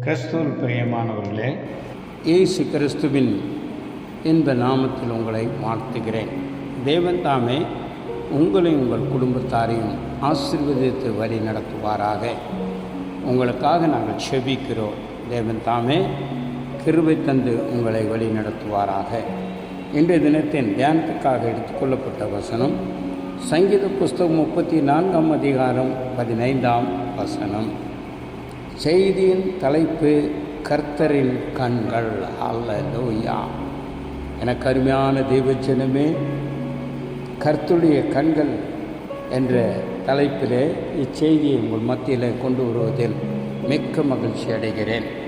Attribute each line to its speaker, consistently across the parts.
Speaker 1: கிறிஸ்துவில் பிரியமானவர்களே
Speaker 2: இயேசு கிறிஸ்துவின் என்ப நாமத்தில் உங்களை வாழ்த்துகிறேன். தேவன் தாமே உங்களையும் உங்கள் குடும்பத்தாரையும் ஆசீர்வதித்து வழி நடத்துவாராக. உங்களுக்காக நாங்கள் செபிக்கிறோம். தேவன் தாமே கிருவை தந்து உங்களை வழி நடத்துவாராக. இன்றைய தினத்தின் தியானத்துக்காக எடுத்துக்கொள்ளப்பட்ட வசனம் சங்கீத புஸ்தகம் முப்பத்தி நான்காம் அதிகாரம் பதினைந்தாம் வசனம். செய்தியின் தலைப்பு கர்த்தரின் கண்கள். அல்ல லோயா எனக்கு அருமையான தெய்வச்சனமே கர்த்துடைய கண்கள் என்ற தலைப்பிலே இச்செய்தியை உங்கள் மத்தியில் கொண்டு வருவதில் மிக்க மகிழ்ச்சி அடைகிறேன்.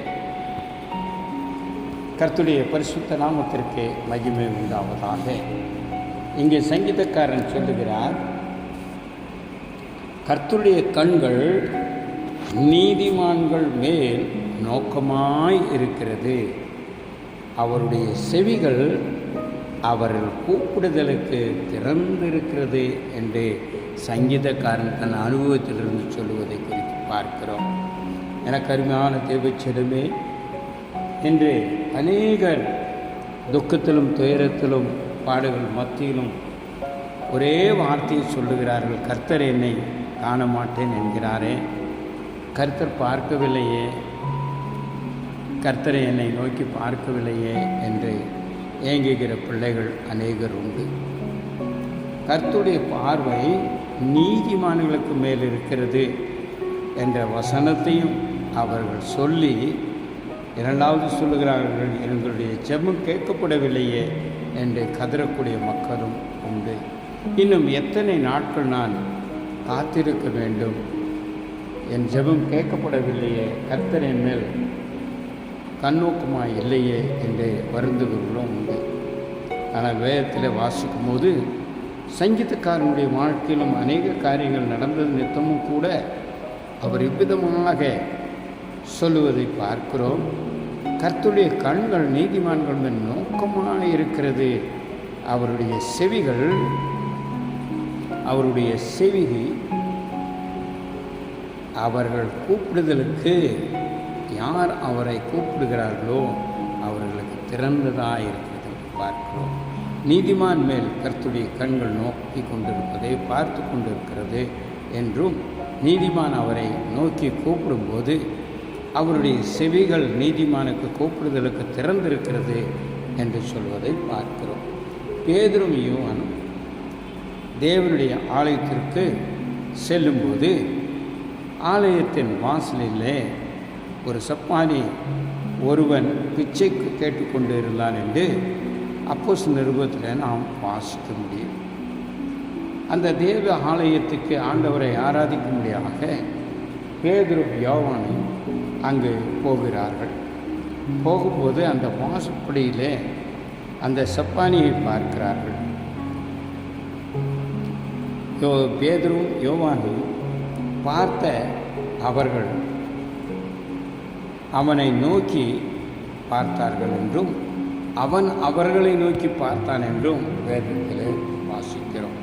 Speaker 2: கர்த்துடைய பரிசுத்த நாமத்திற்கு மகிமை உண்டாவதாக. இங்கே சங்கீதக்காரன் சொல்லுகிறார் கர்த்துடைய கண்கள் நீதிமான்கள் மேல் நோக்கமாய் இருக்கிறது. அவருடைய செவிகள் அவர்கள் கூப்பிடுதலுக்கு திறந்திருக்கிறது என்று சங்கீதக்காரன் தன் அனுபவத்திலிருந்து சொல்லுவதை குறித்து பார்க்கிறோம். எனக்கு அருமையான தேவச்செடுமே என்று அநேகர் துக்கத்திலும் துயரத்திலும் பாடுகள் மத்தியிலும் ஒரே வார்த்தையை சொல்லுகிறார்கள் கர்த்தர் என்னை காண மாட்டேன் என்கிறாரே. கர்த்தர் பார்க்கவில்லையே. கர்த்தரை என்னை நோக்கி பார்க்கவில்லையே என்று ஏங்குகிற பிள்ளைகள் அநேகர் உண்டு. கர்த்துடைய பார்வை நீதிமான்களுக்கு மேல் இருக்கிறது என்ற வசனத்தையும் அவர்கள் சொல்லி இரண்டாவது சொல்லுகிறார்கள் எங்களுடைய ஜெபம் கேட்கப்படவில்லையே என்று கதறக்கூடிய மக்களும் உண்டு. இன்னும் எத்தனை நாட்கள் நான் காத்திருக்க வேண்டும்? என் ஜெபம் கேட்கப்படவில்லையே கர்த்தரின் மேல் கண்ணோக்கமாக இல்லையே என்று வருந்துகிறவர்களும் உண்டு. ஆனால் வேதத்தில் வாசிக்கும் போது சங்கீதக்காரனுடைய வாழ்க்கையிலும் அநேக காரியங்கள் நடந்தது நித்தமும் கூட அவர் இவ்விதமாக சொல்லுவதை பார்க்கிறோம். கர்த்துடைய கண்கள் நீதிமான்கள் மேல் நோக்கமாக இருக்கிறது. அவருடைய செவிகள் அவருடைய செவி அவர்கள் கூப்பிடுதலுக்கு யார் அவரை கூப்பிடுகிறார்களோ அவர்களுக்கு திறந்ததாக இருக்கிறது பார்க்கிறோம். நீதிமான் மேல் கர்த்துடைய கண்கள் நோக்கி கொண்டிருப்பதை பார்த்து கொண்டிருக்கிறது என்றும் நீதிமான் அவரை நோக்கி கூப்பிடும்போது அவருடைய செவிகள் நீதிமானுக்கு கூப்பிடுதலுக்கு திறந்திருக்கிறது என்று சொல்வதை பார்க்கிறோம். பேதரும் யுவானும் தேவனுடைய ஆலயத்திற்கு செல்லும்போது ஆலயத்தின் வாசலிலே ஒரு சப்பானி ஒருவன் பிச்சைக்கு கேட்டுக்கொண்டு இருந்தான் என்று அப்போஸ் நிருபத்தில் நாம் வாசிக்க முடியும். அந்த தேவ ஆலயத்துக்கு ஆண்டவரை ஆராதிக்கும்படியாக பேதுரு யோவானை அங்கு போகிறார்கள். போகும்போது அந்த வாசப்படியிலே அந்த சப்பானியை பார்க்கிறார்கள். யோ பேதரும் யோவானும் பார்த்த அவர்கள் அவனை நோக்கி பார்த்தார்கள் என்றும் அவன் அவர்களை நோக்கி பார்த்தான் என்றும் வேதத்தில் வாசிக்கிறோம்.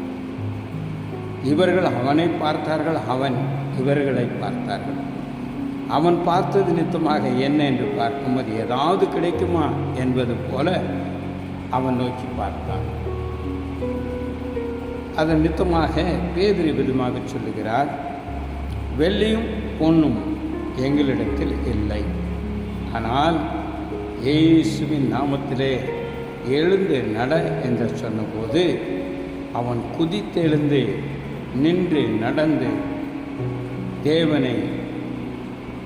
Speaker 2: இவர்கள் அவனை பார்த்தார்கள் அவன் இவர்களை பார்த்தார்கள். அவன் பார்த்தது நித்தமாக என்ன என்று பார்க்கும்போது ஏதாவது கிடைக்குமா என்பது போல அவன் நோக்கி பார்த்தான். அதன் நித்தமாக பேதிரி விதமாக சொல்லுகிறார் வெள்ளியும் பொன்னும் எங்களிடத்தில் இல்லை. ஆனால் இயேசுவின் நாமத்திலே எழுந்து நட என்று சொன்னபோது அவன் குதித்தெழுந்து நின்று நடந்து தேவனை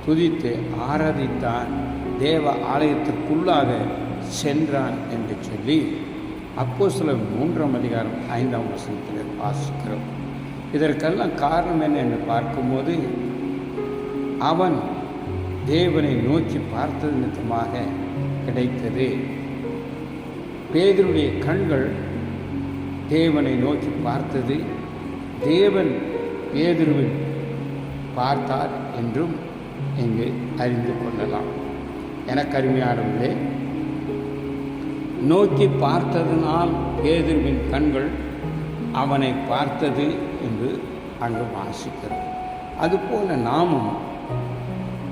Speaker 2: துதித்து ஆராதித்தான் தேவ ஆலயத்திற்குள்ளாக சென்றான் என்று சொல்லி அப்போ சில மூன்றாம் அதிகாரம் ஐந்தாம் வசனத்தில் வாசிக்கிறோம். இதற்கெல்லாம் காரணம் என்ன என்று பார்க்கும்போது அவன் தேவனை நோக்கி பார்த்தது நிமித்தமாக கிடைத்தது. பேதருடைய கண்கள் தேவனை நோக்கி பார்த்தது. தேவன் பேதுருவின் பார்த்தார் என்றும் இங்கு அறிந்து கொள்ளலாம். எனக்கு அருமையானவர்களே நோக்கி பார்த்ததனால் பேதுருவின் கண்கள் அவனை பார்த்தது என்று அங்கு வாசிக்கிறது அதுபோல நாமும்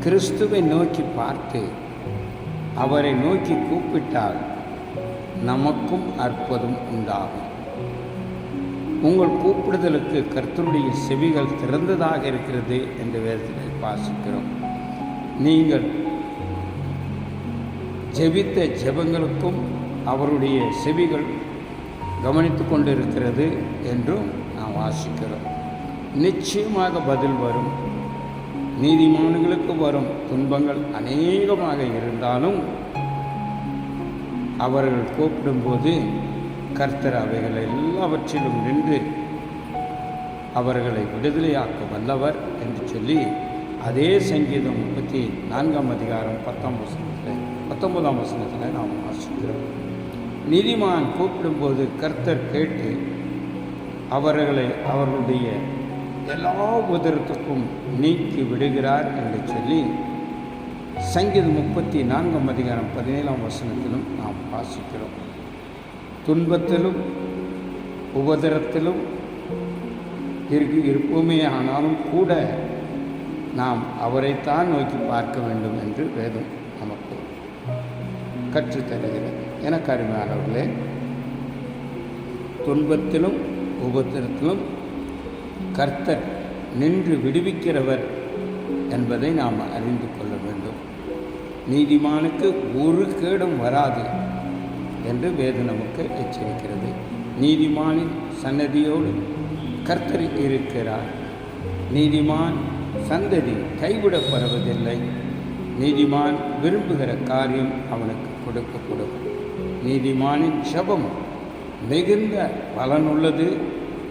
Speaker 2: கிறிஸ்துவை நோக்கி பார்த்து அவரை நோக்கி கூப்பிட்டால் நமக்கும் அற்புதம் உண்டாகும். உங்கள் கூப்பிடுதலுக்கு கர்த்தருடைய செவிகள் திறந்ததாக இருக்கிறது என்று வேதத்தில் வாசிக்கிறோம். நீங்கள் ஜெபித்த ஜெபங்களுக்கும் அவருடைய செவிகள் கவனித்து கொண்டிருக்கிறது என்றும் நாம் வாசிக்கிறோம். நிச்சயமாக பதில் வரும். நீதிமான்களுக்கு வரும் துன்பங்கள் அநேகமாக இருந்தாலும் அவர்கள் கூப்பிடும்போது கர்த்தர் அவைகள் எல்லாவற்றிலும் நின்று அவர்களை விடுதலையாக்க வல்லவர் என்று சொல்லி அதே சங்கீதம் முப்பத்தி நான்காம் அதிகாரம் பத்தாம் வசனத்தில் பத்தொன்பதாம் வசனத்தில் நாம் வாசிக்கிறோம். நீதிமான் கூப்பிடும்போது கர்த்தர் கேட்டு அவர்களை அவர்களுடைய எல்லா உதரத்துக்கும் நீக்கி விடுகிறார் என்று சொல்லி சங்கீதம் முப்பத்தி நான்காம் அதிகாரம் பதினேழாம் வசனத்திலும் நாம் வாசிக்கிறோம். துன்பத்திலும் உபதரத்திலும் இருக்கு இருப்போமே ஆனாலும் கூட நாம் அவரைத்தான் நோக்கி பார்க்க வேண்டும் என்று வேதம் நமக்கு கற்றுத்தருகிறது. எனக்கு கருமையானவர்களே துன்பத்திலும் உபத்திரத்திலும் கர்த்தர் நின்று விடுவிக்கிறவர் என்பதை நாம் அறிந்து கொள்ள வேண்டும். நீதிமானுக்கு ஒரு கேடும் வராது. என்று வேது நமக்கு எச்சரிக்கிறது. நீதிமானின் சன்னதியோடு கர்த்தர் இருக்கிறார். நீதிமான் சந்ததி கைவிடப்படுவதில்லை. நீதிமான் விரும்புகிற காரியம் அவனுக்கு கொடுக்கப்படும் நீதிமானின் ஜபம் மிகுந்த பலனுள்ளது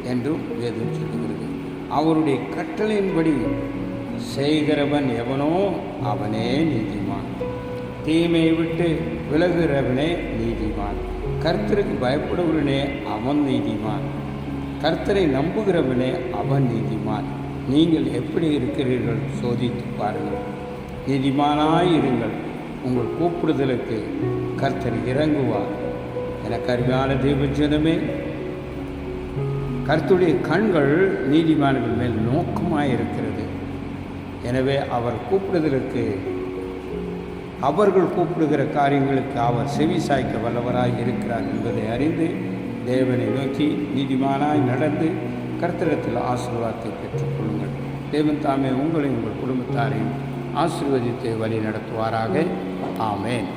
Speaker 2: என்றும் வேதம் சொல்லுகிறது. அவருடைய கட்டளையின்படி செய்கிறவன் எவனோ அவனே நீதிமான். தீமையை விட்டு விலகுகிறவனே நீதிமான். கர்த்தருக்கு பயப்படுகிறவனே அவன் நீதிமான். கர்த்தரை நம்புகிறவனே அவன் நீதிமான். நீங்கள் எப்படி இருக்கிறீர்கள் சோதித்து பாருங்கள். நீதிமானாய் இருங்கள். உங்கள் கூப்பிடுதலுக்கு கர்த்தர் இறங்குவார். எனக்கு அருமையான தீபஜனமே கர்த்துடைய கண்கள் நீதிமான்கள் மேல் நோக்கமாக இருக்கிறது. எனவே அவர் கூப்பிடுதலுக்கு அவர்கள் கூப்பிடுகிற காரியங்களுக்கு அவர் செவி சாய்க்க வல்லவராய் இருக்கிறார் என்பதை அறிந்து தேவனை நோக்கி நீதிமானாய் நடந்து கர்த்தரத்தில் ஆசீர்வாதத்தை பெற்றுக்கொள்ளுங்கள் தேவன் தாமே உங்களையும் உங்கள் குடும்பத்தாரையும் ஆசீர்வதித்து வழி நடத்துவாராக ஆமேன்.